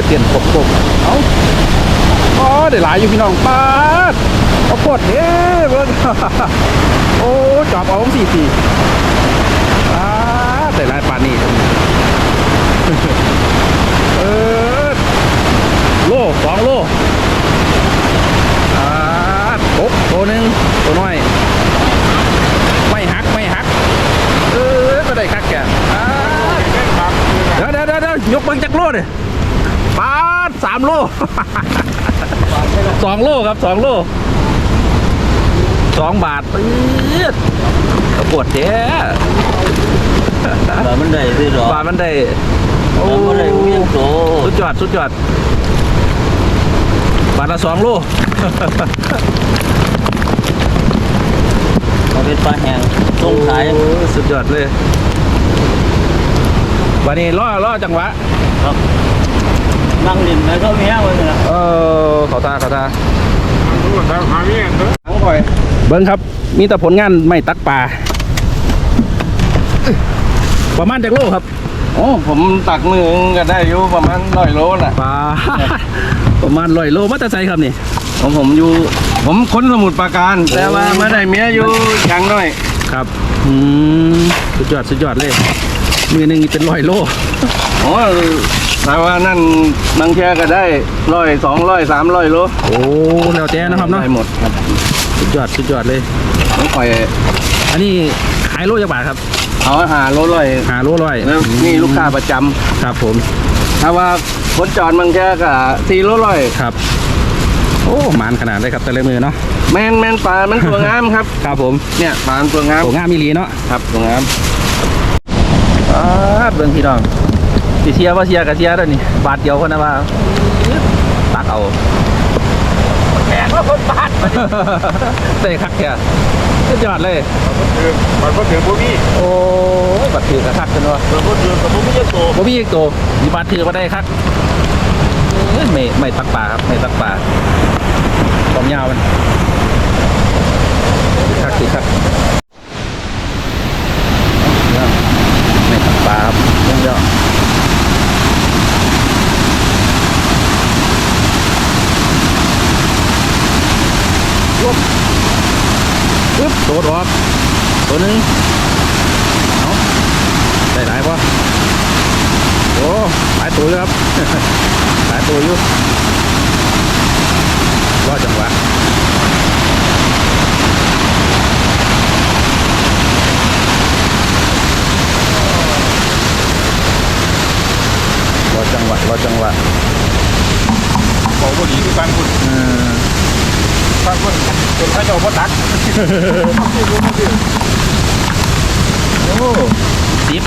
ยเตียนกบกบเอาอ๋อได้หลายอยู่พี่น้องปาดเอาปวดเฮ้เบิ่งโอ้จอบเอาสี่สี่ปาดได้หลายปานนี่เออโลสองโลอ่ากบตัวหนึ่งตัวน้อยไม่หักไม่หักเออก็ได้คักแกเดี๋ยวเดี๋ยวเดี๋ยวยกเบังจากโลดิปาด สามโลสองโลครับสองโลสองบาทปื๊ดปวดเด้บามันได้ด้วยหรอบาทมันได้โอ้บามันได้เมียงโตสุดยอดสุดยอดบาทละสองโลมาเป็นปลาแห้งส่งขายโอ้สุดยอดเลยวันนี้ล่อล่อจังหวะครับ นั่งลินแล้วก็เมียไว้นะเออเขาตาเขาตาทางหาเมียเนอะทั้งคอยเบิ้งครับมีแต่ผลงานไม่ตักปลาประมาณจากโลครับโอ้ผมตักมือก็ได้อยู่ประมาณร้อยโลน่ะปลาประมาณร้อยโลมาแต่ไซครับนี่ของผมอยู่ ผมค้นสมุดปราการ แต่ว่าไม่ได้เมียอยู่อย่างน้อยครับอืมสุดยอดสุดยอดเลย มือหนึ่งนี่เป็นร้อยโลโอ้แต่ว่านั่นบางแค่ก็ได้ร้อยสองร้อยสามร้อยโลโอ้แล้วแต่นะครับเนาะได้หมดครับสุดยอดสุดยอดเลยผมปล่อยอันนี้ขายโลจักบาทครับเอาหาโลร้อยหาโลร้อยแล้วนี่ลูกค้าประจำครับผมถ้าว่าคนจอดบางแค่ก็สี่โลร้อยครับ โอ้หมานขนาดเลยครับแต่ละมือเนาะแมนแมนปลามันตัวงามครับ ครับผมเนี่ยปลามันตัวงามโอ้งามมีหลีเนาะครับตัวงามอ่า เบิ่งพี่น้องสิเชียร์ว่าเชียร์กับเชียร์ด้วยนี่บาทเดียวคนนะว่าตักเอาแหงว่าคนบาทเตะคักแค่สุดยอดเลยคือมันก็ถึงพวกพี่โอ้ยบัตรถือกระคักกันวะเออพูดถึงกับผมไม่ใช่โตบ่มีอีกตัวมีบัตรถือมาได้คักเอ้ยไม่ไม่ตักป่าครับไม่ตักป่าความยาวมันถือคักถือคัก ป่าครับเรื่องเดียวปึ๊บโดดออกตัวนึงเอาได้หลายปะโอ้หลายตัวอยู่ครับหลายตัวอยู่รอดจังหวะรอจังหวะรอจังหวะ บอกว่าดีคือการคุณเออการคุณเป็นพระเจ้าพ่อตักโอ้สิบ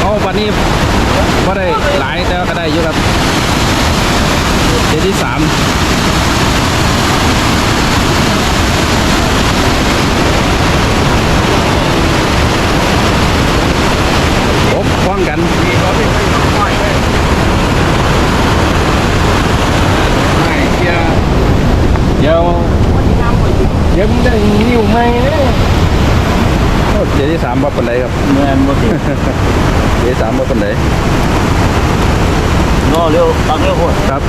เอาวันนี้ก็ได้หลายแต่ว่าก็ได้เยอะครับเดี๋ยวที่สามโอ้ป้องกัน มีเขาที่ไม่ต้องไหวเลย ไม่เดี๋ยวเดี๋ยวเดี๋ยวมันได้นิ้วไหมเนี่ยโอ้เดี๋ยวที่สามว่าเป็นไรครับ แมนบ่ถึงเดี๋ยวที่สามว่าเป็นไร รอเร็วตักเร็วโคตรครับ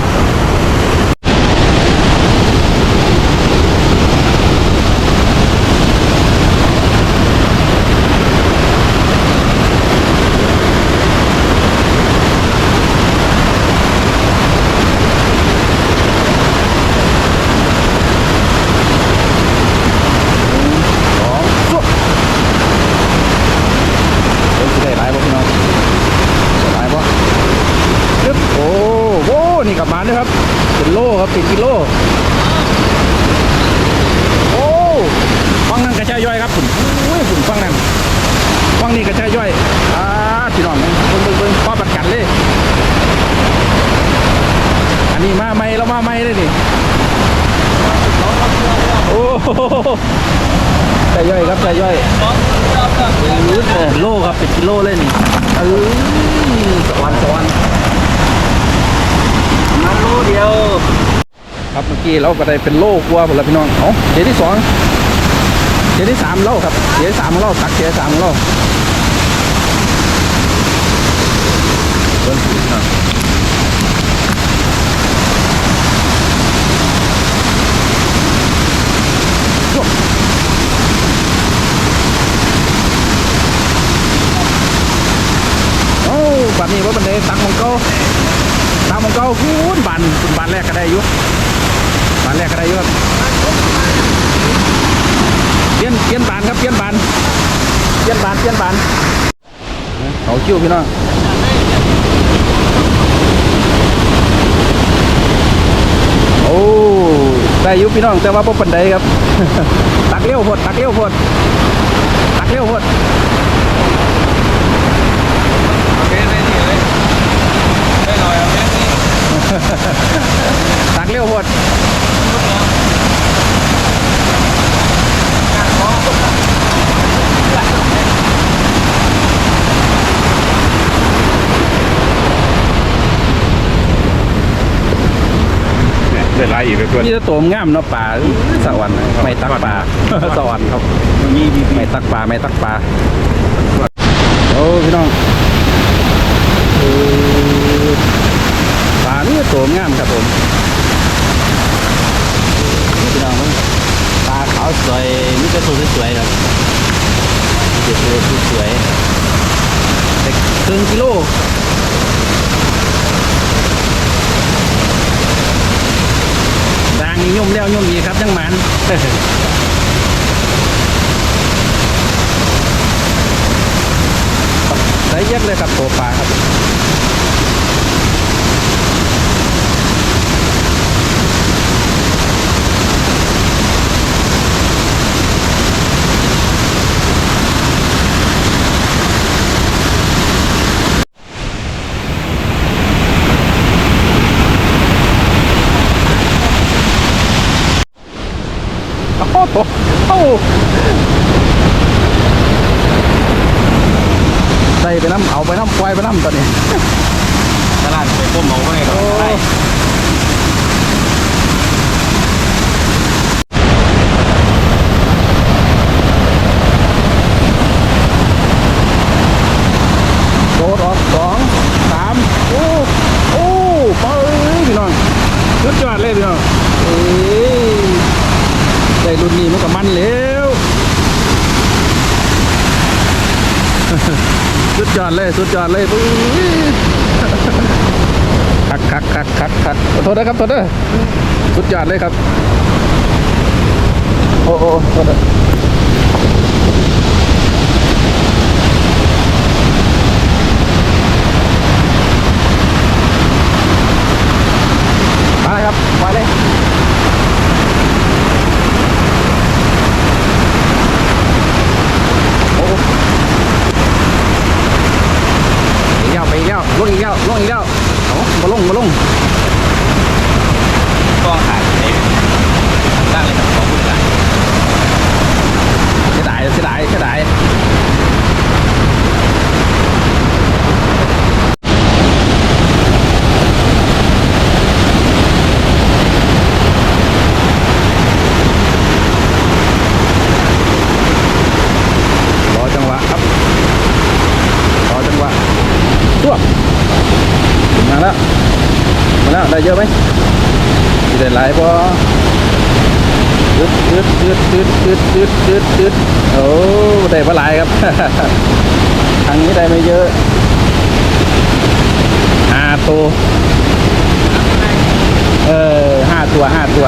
สองสุดเฮ้ยสิได้หลายบ่พี่น้องได้หลายบ่ปึ๊บโอ้โห นี่กลับมาเลครับ เป็นโลครับเป็นกิโล โอ้ฟังนั่นกระชายย่อยครับคุณอุ้ยคุณฟังนั่นฟังนี่กระชายย่อยอ่าพี่น้องเบิ่งเบิ่งเบิ่งพ่อประกันเลย อันนี้มาใหม่แล้วมาใหม่เลยนี่โอ้โหใจย่อยครับใจย่อยอื้อเออโลครับเป็นกิโลเลยนี่เออสวรรค์สวรรค์ มันรู้เดียว ค ครับเมื่อ กี้เราก็ได้เป็นโลกวัวหมดแล้วพี่น้องเอาเดี๋ยวที่สองเดี๋ยวที่สามเล่าครับเดี๋ยวสามของเราตักเดี๋ยวสามของเราเบิ้ลสีครับโอ้บัดนี้ว่าบันไดตักมังเก้าตักมังเก้าคูณบันคุณบันแรกก็ได้อยู่บันแรกก็ได้อยู่ครับเปลี่ยนเปลี่ยนบานครับเปลี่ยนบานเปลี่ยนบานเปลี่ยนบานเขาคิ้วพี่น้องโอ้ได้อยู่พี่น้องแต่ว่าพวกปันไดครับ ตักเลี้ยวโพดตักเลี้ยวโพดตักเลี้ยวโพดเอาเบสได้นี่เลยได้ลอยเอาเบสนี่ตักเลี้ยวโพด ได้หลายอีกเลยเพื่อนนี่จะตัวงามเนาะป่าสวรรค์ไม่ตักป่าสวรรค์ครับมีมีไม่ตักปลาไม่ตักปลาโอ้พี่น้องเออปลานี่ตัวงามครับผมพี่น้องปลาขาวสวยนี่ก็ตัวสวยๆครับนี่ก็ตัวสวยๆแต่ครึ่งกิโลด่างนี่ ย่มแล้วย่มอีกครับยังหมันได้เอียดเลยครับตัวปลาครับ โอ้โหใส่ไปน้ำเอาไปน้ำควายไปน้ำตอนนี้ตลาดไปต้มเอาไว้ก่อนได้ โดดออกสองสามโอ้โอ้ไปพี่น้องสุดยอดเลยพี่น้องเอ้ยได้รุ่นนี้มันก็มันแล้ว สุดยอดเลย สุดยอดเลยปุ้ยคักคักคักคักคักขอโทษนะครับขอโทษนะสุดยอดเลยครับ โอ้โอ้ขอโทษนะมาเลยครับไปเลยโอ้อีกแล้วไปอีกแล้วลงอีกแล้วลงอีกแล้วเอา มาลงมาลงต้องขายเองตั้งเลยครับขอบคุณครับเสียดายเสียดายเสียดาย ตึ๊ดยึดยึดยึดยึดยึดตึ๊ดโอ้ได้ปลาไหลครับ ทางนี้ได้ไม่เยอะห้าตัว เออห้าตัวห้าตัว